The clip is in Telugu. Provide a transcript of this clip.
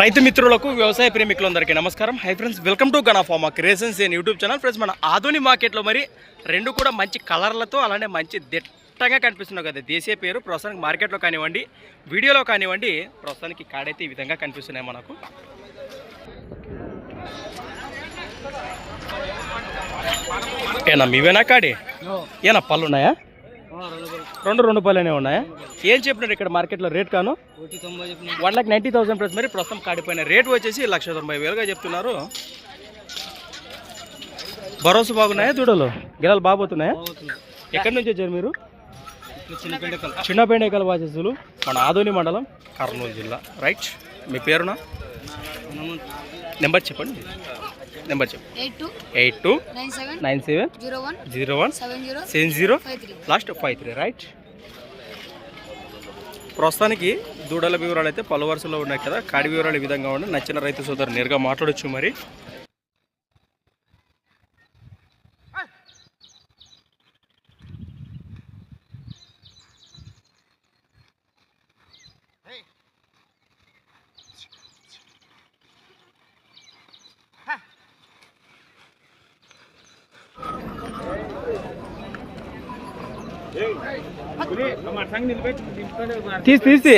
రైతు మిత్రులకు వ్యవసాయ ప్రేమికులందరికీ నమస్కారం. Hi friends welcome to గనాఫామా creations and YouTube channel friends మన ఆధుని మార్కెట్లో మరి రెండు కూడా మంచి కలర్లతో అలానే మంచి దిట్టంగా కనిపిస్తున్నాయి కదా. దేశీయ పేరు ప్రస్తుతానికి మార్కెట్లో కానివ్వండి వీడియోలో కానివ్వండి ప్రస్తుతానికి కాడైతే ఈ విధంగా కనిపిస్తున్నాయి మనకు. ఏనా మీవేనా కాడి? ఏనా పళ్ళు ఉన్నాయా? రెండు రెండు పళ్ళనే ఉన్నాయా? ఏం చెప్పినారు ఇక్కడ మార్కెట్లో రేట్ కాను? One lakh ninety thousand plus మరి ప్రస్తుతం కాడిపోయిన రేట్ వచ్చేసి లక్ష తొంభై వేలుగా చెప్తున్నారు. భరోసా బాగున్నాయా దూడలు? గిరాలు బాగుపోతున్నాయా ఎక్కడి నుంచి వచ్చారు మీరు? చిన్న చిన్నపేండేకల వాసస్సులు మన ఆదోని మండలం కర్నూలు జిల్లా. రైట్ మీ పేరున? నెంబర్ చెప్పండి. నెంబర్ చెప్పండి eight two nine seven zero one seven zero last five three right. ప్రస్తుతానికి దూడల వివరాలు అయితే పలు వరుసలో ఉన్నాయి కదా. కాడి వివరాలు ఈ విధంగా ఉండి నచ్చిన రైతు సోదరు నేరుగా మాట్లాడొచ్చు మరి. తీసి తీసి.